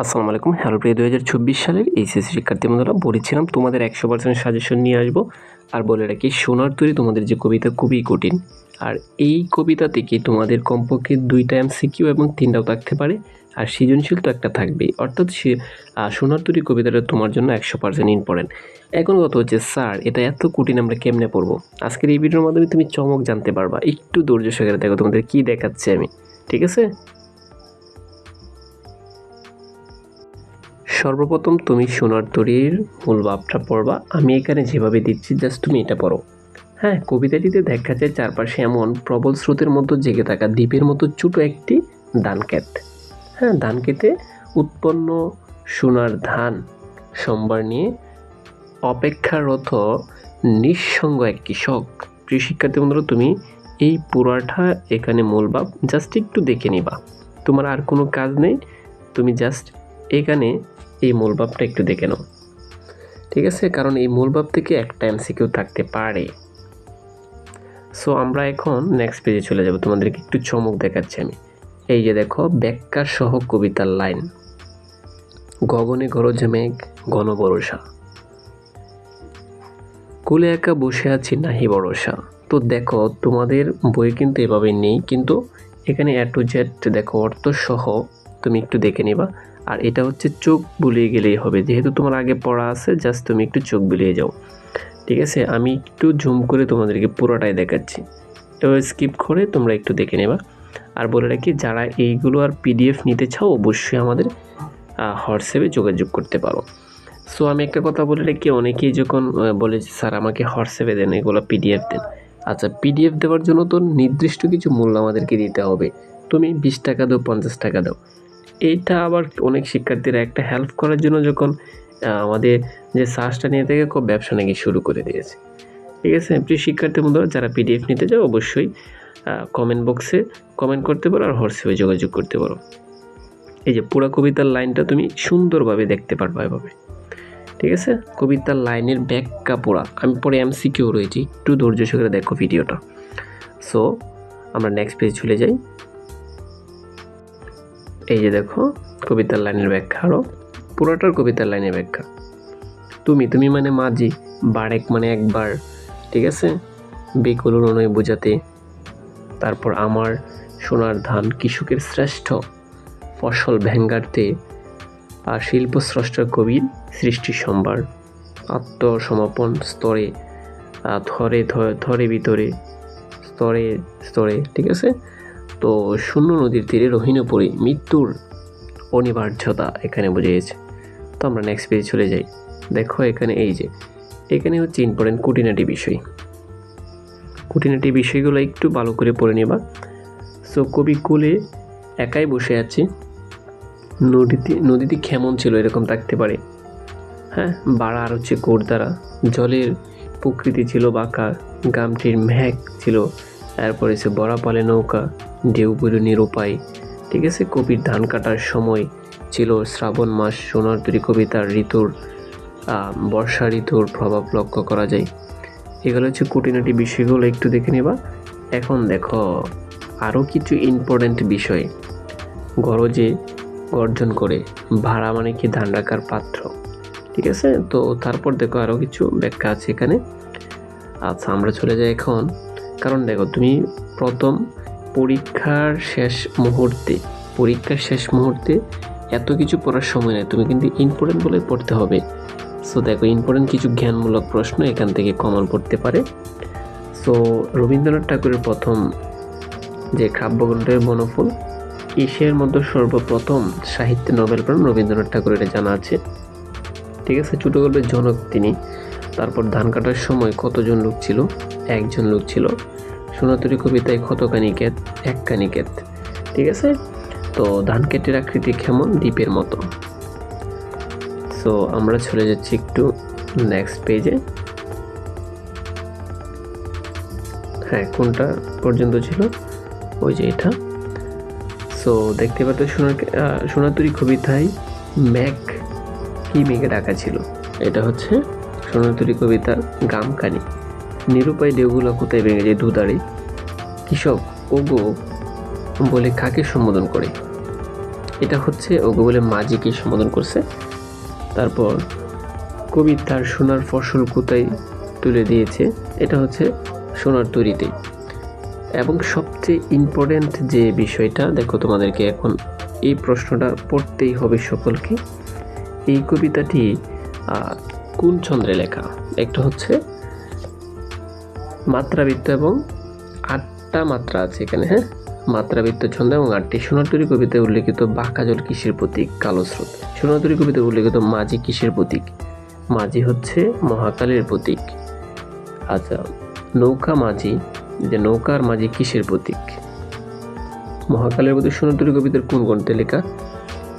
আসসালামু আলাইকুম। হ্যালো প্রিয় দু হাজার চব্বিশ সালের এইচএসসি শিক্ষার্থী বন্ধুরা, বলেছিলাম তোমাদের একশো পার্সেন্ট সাজেশন নিয়ে আসব। আর বলে রাখি, সোনার তৈরি তোমাদের যে কবিতা খুবই কঠিন। আর এই কবিতা থেকে তোমাদের কমপক্ষে দুইটা এমসিকিউ এবং তিনটাও থাকতে পারে, আর সৃজনশীল তো একটা থাকবেই। অর্থাৎ সে সোনার তৈরি কবিতাটা তোমার জন্য একশো পার্সেন্ট ইম্পর্টেন্ট এখন কথা হচ্ছে, স্যার, এটা এত কঠিন আমরা কেমনে পড়ব? আজকের এই ভিডিওর মাধ্যমে তুমি চমক জানতে পারবা। একটু ধৈর্য সহকারে দেখো তোমাদের কী দেখাচ্ছে আমি। ঠিক আছে? সর্বপ্রথম তুমি সোনার তরীর মূল ভাবটা পড়বা। আমি এখানে যেভাবে দিচ্ছি জাস্ট তুমি এটা পড়ো। হ্যাঁ কবিতাটিতে দেখা যায় চারপাশে এমন প্রবল স্রোতের মতো জেগে থাকা দ্বীপের মতো ছোট একটি ধানক্ষেত হ্যাঁ ধানক্ষেতে উৎপন্ন সোনার ধান সম্বার নিয়ে অপেক্ষারত নিঃসঙ্গ এক কৃষক প্রিয় শিক্ষার্থী বন্ধুরা, তুমি এই পুরাটা এখানে মূল ভাব জাস্ট একটু দেখে নিবা। তোমার আর কোনো কাজ নেই। তুমি জাস্ট এখানে এই মূলভাবটা একটু দেখে নাও। ঠিক আছে? কারণ এই মূলভাব থেকে একটা এমসিকিউ থাকতে পারে। সো আমরা এখন নেক্সট পেজে চলে যাব। তোমাদেরকে একটু চমক দেখাচ্ছি আমি। এই যে দেখো ব্যাখ্যা সহ কবিতার লাইন। গগনে গরজে মেঘ ঘন বরষা কুলে একা বসে আছি নাহি ভরসা। তো দেখো, তোমাদের বই কিন্তু এভাবে নেই, কিন্তু এখানে এ টু জেড দেখো অর্থ সহ তুমি একটু দেখে নিবা। আর এটা হচ্ছে চোখ বুলিয়ে গেলেই হবে। যেহেতু তোমার আগে পড়া আছে জাস্ট তুমি একটু চোখ বুলিয়ে যাও। ঠিক আছে? আমি একটু জুম করে তোমাদেরকে পুরোটাই দেখাচ্ছি। তো স্কিপ করে তোমরা একটু দেখে নেবা। আর বলে রাখি, যারা এইগুলো আর পিডিএফ নিতে চাও, অবশ্যই আমাদের হোয়াটসঅ্যাপে যোগাযোগ করতে পারো। সো আমি একটা কথা বলে রাখি, অনেকেই যখন বলে যে, স্যার, আমাকে হোয়াটসঅ্যাপে দেন, এগুলো পিডিএফ দেন। আচ্ছা পিডিএফ দেওয়ার জন্য তো নির্দিষ্ট কিছু মূল্য আমাদেরকে দিতে হবে। তুমি বিশ টাকা দাও, পঞ্চাশ টাকা দাও। এইটা আবার অনেক শিক্ষার্থীরা একটা হেল্প করার জন্য যখন আমাদের যে সার্চটা নিয়ে থেকে, খুব ব্যবসা নাকি শুরু করে দিয়েছে। ঠিক আছে? প্রিয় শিক্ষার্থী বন্ধুরা, যারা পিডিএফ নিতে চাও, অবশ্যই কমেন্ট বক্সে কমেন্ট করতে পারো আর হোয়াটসঅ্যাপে যোগাযোগ করতে পারো। এই যে পুরো কবিতার লাইনটা তুমি সুন্দরভাবে দেখতে পারবা এভাবে। ঠিক আছে? কবিতার লাইনের ব্যাখ্যা পড়া আমি পরে এমসিকিউ রয়েছি। একটু ধৈর্য সহকারে দেখো ভিডিওটা সো আমরা নেক্সট পেজ চলে যাই। এই যে দেখো, কবিতার লাইনের ব্যাখ্যা আরও পুরোটার কবিতার লাইনের ব্যাখ্যা। তুমি তুমি মানে মাঝি বারেক মানে একবার, ঠিক আছে? বেকুল নয় বোঝাতে। তারপর আমার সোনার ধান কৃষকের শ্রেষ্ঠ, ফসল ভেঙ্গারতে আর শিল্প স্রষ্টার কবির সৃষ্টি সম্ভার। আত্মসমাপন স্তরে থ- থরে ভিতরে। স্তরে স্তরে, ঠিক আছে? তো শূন্য নদীর তীরে রহিণপুরে মৃত্যুর অনিবার্যতা এখানে বুঝিয়েছে তো আমরা নেক্সট পেজে চলে যাই। দেখো এখানে এই যে, এখানে হচ্ছে ইম্পর্টেন্ট কুটিনাটি বিষয়। কুটিনাটি বিষয়গুলো একটু ভালো করে পড়ে নেবা। সো কবি কুলে একাই বসে আছে। নদীতে নদীতে কেমন ছিল এরকম থাকতে পারে? হ্যাঁ বাড়া আর হচ্ছে কোর দ্বারা। জলের প্রকৃতি ছিল বাঁকা গ্রামটির মেঘ ছিল তারপরে সে বড়াপালে নৌকা ঢেউ পূরণের উপায় ঠিক আছে কবির ধান কাটার সময় ছিল শ্রাবণ মাস, সোনার তরী কবিতার ঋতুর বর্ষা ঋতুর প্রভাব লক্ষ্য করা যায়। এগুলো হচ্ছে কুটিনাটি বিষয়গুলো, একটু দেখে নেবা। এখন দেখো আরও কিছু ইম্পর্ট্যান্ট বিষয়। গরজে গর্জন করে, ভাড়া মানে কি ধান রাখার পাত্র? ঠিক আছে, তো তারপর দেখো আরও কিছু ব্যাখ্যা আছে এখানে। আচ্ছা আমরা চলে যাই এখন। কারণ দেখো, তুমি প্রথম পরীক্ষার শেষ মুহূর্তে, পরীক্ষার শেষ মুহূর্তে এত কিছু পড়ার সময় নেই। তুমি কিন্তু ইম্পর্টেন্ট বলে পড়তে হবে। সো দেখো ইম্পর্টেন্ট কিছু জ্ঞানমূলক প্রশ্ন এখান থেকে কমন পড়তে পারে। সো রবীন্দ্রনাথ ঠাকুরের প্রথম যে কাব্যগ্রন্থের বনফুল, এশিয়ার মধ্যে সর্বপ্রথম সাহিত্যে নোবেল পান রবীন্দ্রনাথ ঠাকুর এটা জানা আছে। ঠিক আছে ছোটো গল্পের জনক তিনি। তারপর ধান কাটার সময় কতজন লোক ছিল? একজন লোক ছিল। সোনাতরী কবিতায় কতখানি ক্ষেত একখানি ক্ষেত ঠিক আছে? তো ধান ক্ষেতের আকৃতি কেমন? দ্বীপের মতো। সো আমরা চলে যাচ্ছি একটু নেক্সট পেজে হ্যাঁ কোনটা পর্যন্ত ছিল? ওই যে এটা। সো দেখতে পাচ্ছ সোনার সোনাতরী কবিতায় ম্যাক কি মেঘে ডাকা ছিল? এটা হচ্ছে সোনাতরী কবিতার গামকানি নিরুপায় ঢেউগুলো কোথায় ভেঙে যায় দুধারে কৃষক ওগো বলে কাকে সম্বোধন করে? এটা হচ্ছে ওগো বলে মাঝিকে সম্বোধন করছে। তারপর কবি তার সোনার ফসল কোথায় তুলে দিয়েছে? এটা হচ্ছে সোনার তৈরিতে। এবং সবচেয়ে ইম্পর্ট্যান্ট যে বিষয়টা, দেখো তোমাদেরকে এখন এই প্রশ্নটা পড়তেই হবে সকলকে। এই কবিতাটি কোন ছন্দ্রে লেখা? একটা হচ্ছে মাত্রাবৃত্ত এবং আটটা মাত্রা আছে এখানে হ্যাঁ? মাত্রাবৃত্ত ছন্দ এবং আটটি সোনাতরী কবিতায় উল্লেখিত বাঁকাজল কিসের প্রতীক, কালো স্রোত। সোনাতরী কবিতায় উল্লেখিত মাঝি কিসের প্রতীক? মাঝি হচ্ছে মহাকালের প্রতীক। আচ্ছা নৌকা মাঝি, যে নৌকার মাঝি কিসের প্রতীক? মহাকালের প্রতীক সোনাতরী কবিতার কোন গ্রন্থে লেখা?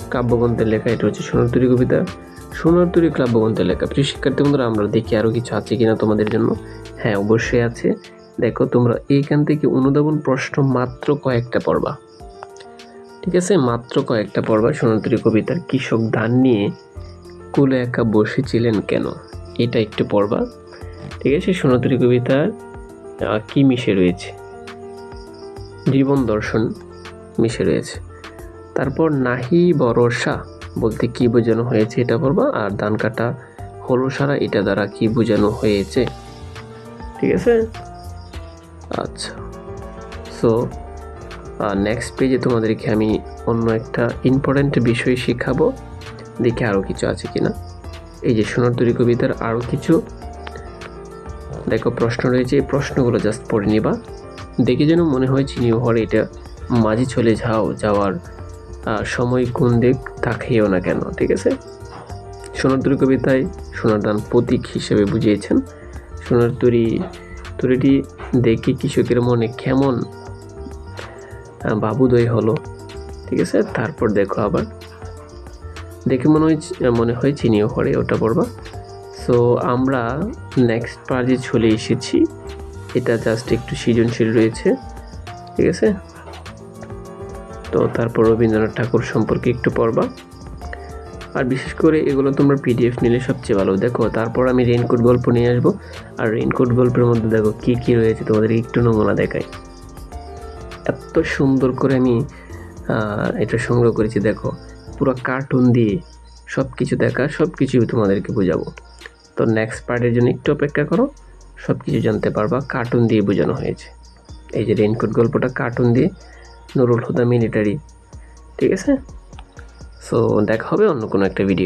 কাব্যগ্রন্থের লেখা, এটা হচ্ছে সোনাতরী কবিতা। সোনাতরী কাব্যগ্রন্থের এলাকা প্রিয় শিক্ষার্থী বন্ধুরা, আমরা দেখি আরও কিছু আছে কিনা তোমাদের জন্য। হ্যাঁ অবশ্যই আছে। দেখো, তোমরা এইখান থেকে অনুধাবন প্রশ্ন মাত্র কয়েকটা পড়বা। ঠিক আছে? মাত্র কয়েকটা পড়বা সোনাতরী কবিতার। কৃষক ধান নিয়ে কুলে একা বসেছিলেন কেন? এটা একটু পড়বা। ঠিক আছে? সোনাতরী কবিতার কি মিশে রয়েছে? জীবন দর্শন মিশে রয়েছে। তারপর নাহি বরসা বলতে কি বোঝানো হয়েছে এটা পড়বা আর ধান কাটা হলো সারা এটা দ্বারা কি বোঝানো হয়েছে? ঠিক আছে? আচ্ছা। সো নেক্সট পেজে তোমাদেরকে আমি অন্য একটা ইম্পর্ট্যান্ট বিষয় শেখাবো। দেখি আরও কিছু আছে কি না এই যে সোনার সোনারতরী কবিতার আরও কিছু। দেখো, প্রশ্ন রয়েছে, এই প্রশ্নগুলো জাস্ট পড়ে নিবা। দেখে যেন মনে হয় চিনি হরে, এটা মাঝি চলে যাও, যাওয়ার সময় কোন দিক তাকিয়েও না কেন, ঠিক আছে? সোনারতরী কবিতায় সোনার দান প্রতীক হিসেবে বুঝিয়েছেন। সোনার তরী, তরিটি দেখে কৃষকের মনে কেমন বাবুদয় হলো, ঠিক আছে? তারপর দেখো আবার। দেখে মনে হয় মনে হয় চিনিও করে ওটা পড়বা। সো আমরা নেক্সট পার্টে চলে এসেছি। এটা জাস্ট একটু সৃজনশীল রয়েছে, ঠিক আছে? তো তারপর রবীন্দ্রনাথ ঠাকুর সম্পর্কে একটু পড়বা। আর বিশেষ করে এগুলো তোমরা পিডিএফ নিলে সবচেয়ে ভালো। দেখো, তারপর আমি রেইনকোট গল্প নিয়ে আসব। আর রেইনকোট গল্পের মধ্যে দেখো, কী কী রয়েছে তোমাদের একটু নমুনা দেখাই। এত সুন্দর করে আমি এটা সংগ্রহ করেছি, দেখো। পুরো কার্টুন দিয়ে সব কিছু দেখা সব কিছু তোমাদেরকে বোঝাবো। তো নেক্সট পার্টের জন্য একটু অপেক্ষা করো সব কিছু জানতে পারবা। কার্টুন দিয়ে বোঝানো হয়েছে। এই যে রেইনকোট গল্পটা কার্টুন দিয়ে নুরুল হুদা মিলিটারি ঠিক আছে? সো দেখা হবে অন্য কোনো একটা ভিডিও